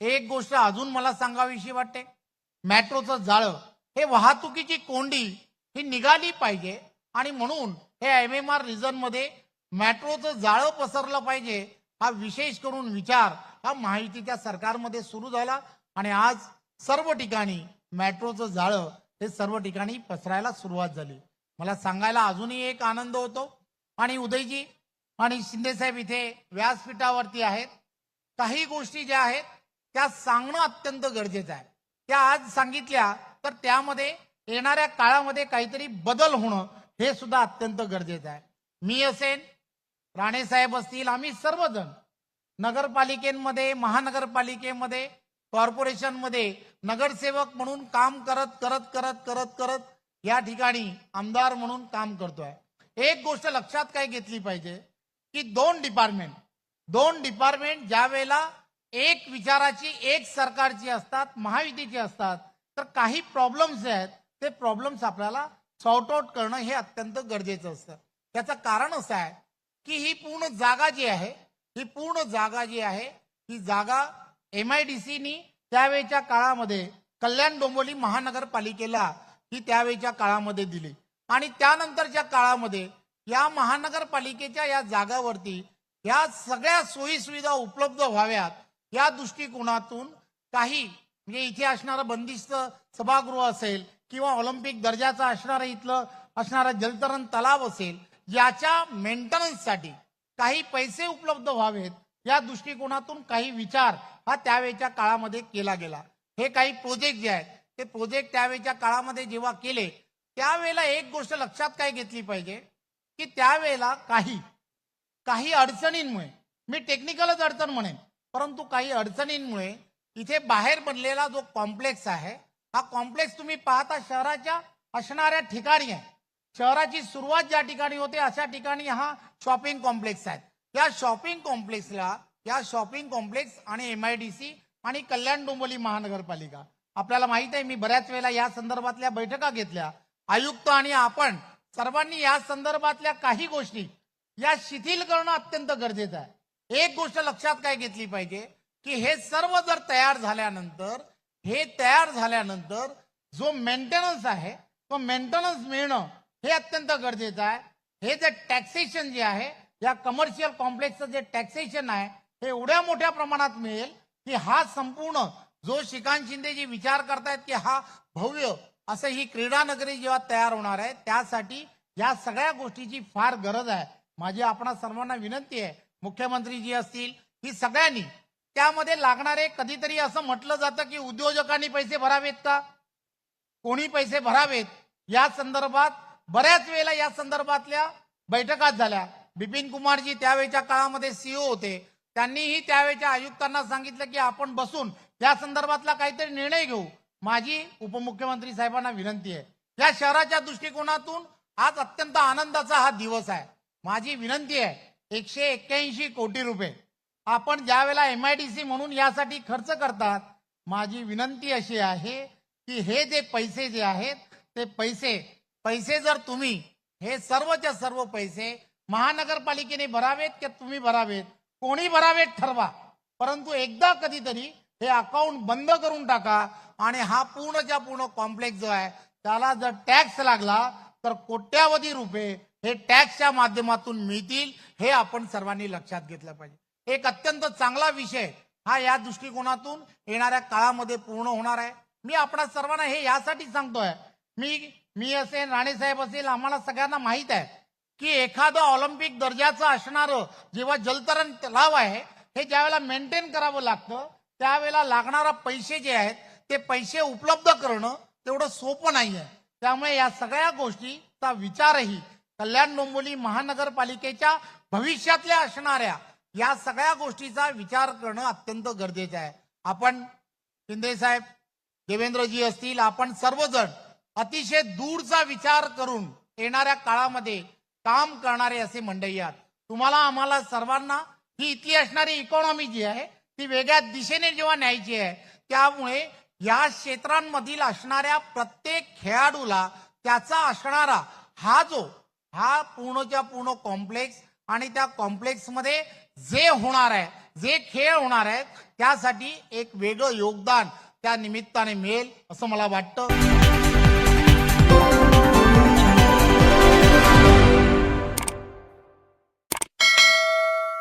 एक गोष्ट अजून मला सांगावीशी वाटते. मेट्रोचं जाळं हे वाहतुकीची कोंडी ही निघाली पाहिजे. आणि म्हणून हे एम एम आर रिजनमध्ये मेट्रोचं जाळं पसरलं पाहिजे हा विशेष करून विचार हा माहितीच्या सरकारमध्ये सुरू झाला. आणि आज सर्व ठिकाणी मेट्रोचं जाळं हे सर्व ठिकाणी पसरायला सुरुवात झाली. मला सांगायला अजूनही एक आनंद होतो. आणि उदयजी आणि शिंदेसाहेब इथे व्यासपीठावरती आहेत. काही गोष्टी ज्या आहेत त्या सांगणं अत्यंत गरजेचं आहे. त्या आज सांगितल्या तर त्यामध्ये येणाऱ्या काळामध्ये काहीतरी बदल होणं हे सुद्धा अत्यंत गरजेचं आहे. मी असेन राणेसाहेब असतील आम्ही सर्वजण नगरपालिकेमध्ये महानगरपालिकेमध्ये कॉर्पोरेशनमध्ये नगरसेवक म्हणून काम करत करत करत करत करत या ठिकाणी आमदार म्हणून काम करतोय. एक गोष्ट लक्षात काय घेतली पाहिजे की दोन डिपार्टमेंट दोन डिपार्टमेंट ज्या वेळेला एक विचाराची एक सरकारची असतात महायुतीची असतात तर काही प्रॉब्लेम्स आहेत ते प्रॉब्लेम्स आपल्याला सॉर्ट आउट करणं हे अत्यंत गरजेचं असतं. त्याचं कारण असं आहे की ही पूर्ण जागा जी आहे ही पूर्ण जागा जी आहे ही जागा एम आय डी सीनी त्यावेळच्या काळामध्ये कल्याण डोंबोली महानगरपालिकेला ही त्यावेळच्या काळामध्ये दिली. आणि त्यानंतरच्या काळामध्ये या महानगरपालिकेच्या या जागावरती या सगळ्या सोयी सुविधा उपलब्ध व्हाव्यात या दृष्टिकोनातून काही म्हणजे इथे असणारं बंदिस्त सभागृह असेल किंवा ऑलिम्पिक दर्जाचं असणारं इथलं असणारं जलतरण तलाव असेल याच्या मेंटेनन्ससाठी काही पैसे उपलब्ध व्हावेत या दृष्टिकोनातून काही विचार हा त्यावेळच्या काळामध्ये केला गेला. हे काही प्रोजेक्ट जे आहेत ते प्रोजेक्ट त्यावेळच्या काळामध्ये जेव्हा केले त्यावेळेला एक गोष्ट लक्षात काय घेतली पाहिजे की त्यावेळेला काही काही अडचणींमुळे मी टेक्निकलच अडचण म्हणेन परंतु काही अडचणींमुळे इथे बाहेर बनलेला जो कॉम्प्लेक्स आहे हा कॉम्प्लेक्स तुम्ही पाहता शहराच्या असणाऱ्या ठिकाणी आहे. शहराची सुरुवात ज्या ठिकाणी होते अशा ठिकाणी हा शॉपिंग कॉम्प्लेक्स आहे. या शॉपिंग कॉम्प्लेक्सला या शॉपिंग कॉम्प्लेक्स आणि एम आय डी सी आणि कल्याण डोंबिवली महानगरपालिका. आपल्याला माहीत आहे मी बऱ्याच वेळेला या संदर्भातल्या बैठका घेतल्या. आयुक्त आणि आपण सर्वांनी या संदर्भातल्या काही गोष्टी या शिथिल करणं अत्यंत गरजेचं आहे. एक गोष्ट लक्षात काय घेतली पाहिजे की हे सर्व जर तयार झाल्यानंतर हे तयार झाल्यानंतर जो मेंटेनन्स आहे तो मेंटेनन्स मिळणं हे अत्यंत गरजेचं आहे. हे जे टॅक्सेशन जे आहे या कमर्शियल कॉम्प्लेक्सचं जे टॅक्सेशन आहे हे एवढ्या मोठ्या प्रमाणात मिळेल की हा संपूर्ण जो श्रीकांत शिंदे जी विचार करतायत की हा भव्य असं ही क्रीडा नगरी जेव्हा तयार होणार आहे त्यासाठी या सगळ्या गोष्टीची फार गरज आहे. माझी आपणा सर्वांना विनंती आहे मुख्यमंत्री जी असतील ही सगळ्यांनी. त्यामध्ये लागणारे कधीतरी असं म्हटलं जातं की उद्योजकांनी पैसे भरावेत का? कोणी पैसे भरावेत? या संदर्भात बऱ्याच वेळेला या संदर्भातल्या बैठकात झाल्या. बिपिन कुमारजी त्यावेळेच्या काळामध्ये सीओ होते. त्यांनीही त्यावेळेच्या आयुक्तांना सांगितलं की आपण बसून या संदर्भातला काहीतरी निर्णय घेऊ. माझी उपमुख्यमंत्री साहेबांना विनंती आहे. या शहराच्या दृष्टिकोनातून आज अत्यंत आनंदाचा हा दिवस आहे. माझी विनंती आहे एकशे एक्क्याऐंशी कोटी रुपये. आपण ज्या वेळेला एम आय डी सी म्हणून यासाठी खर्च करतात माझी विनंती अशी आहे की हे जे पैसे जे आहेत ते पैसे पैसे जर तुम्ही हे सर्वच्या सर्व पैसे महानगरपालिकेने भरावेत की तुम्ही भरावेत? कोणी भरावेत ठरवा. परंतु एकदा कधीतरी हे अकाउंट बंद करून टाका आणि हा पूर्णच्या पूर्ण कॉम्प्लेक्स जो आहे त्याला जर टॅक्स लागला तर कोट्यावधी रुपये हे टॅक्सच्या माध्यमातून मिळतील हे आपण सर्वांनी लक्षात घेतलं पाहिजे. एक अत्यंत चांगला विषय हा या दृष्टिकोनातून येणाऱ्या काळामध्ये पूर्ण होणार आहे. मी आपणा सर्वांना हे यासाठी सांगतोय. मी मी असेल राणेसाहेब असेल आम्हाला सगळ्यांना माहीत आहे की एखादं ऑलिम्पिक दर्जाचं असणारं जेव्हा जलतरण तलाव आहे हे ज्यावेळेला मेंटेन करावं लागतं त्यावेळेला लागणारा पैसे जे आहेत ते पैसे उपलब्ध करणं तेवढं सोपं नाही आहे त्यामुळे या सगळ्या गोष्टीचा विचारही कल्याण डोंबिवली महानगरपालिकेच्या भविष्यातल्या असणाऱ्या या सगळ्या गोष्टीचा विचार करणं अत्यंत गरजेचं आहे. आपण शिंदे साहेब देवेंद्रजी असतील आपण सर्वजण अतिशय दूरचा विचार करून येणाऱ्या काळामध्ये काम करणारे असे मंडळी आहात. तुम्हाला आम्हाला सर्वांना ही इथली असणारी इकॉनॉमी जी आहे ती वेगळ्या दिशेने जेव्हा न्यायची आहे त्यामुळे या क्षेत्रांमधील असणाऱ्या प्रत्येक खेळाडूला त्याचा असणारा हा जो हा पूर्णच्या पूर्ण कॉम्प्लेक्स आणि त्या कॉम्प्लेक्समध्ये जे होणार आहे जे खेळ होणार आहेत त्यासाठी एक वेगळं योगदान त्या निमित्ताने मिळेल असं मला वाटतं.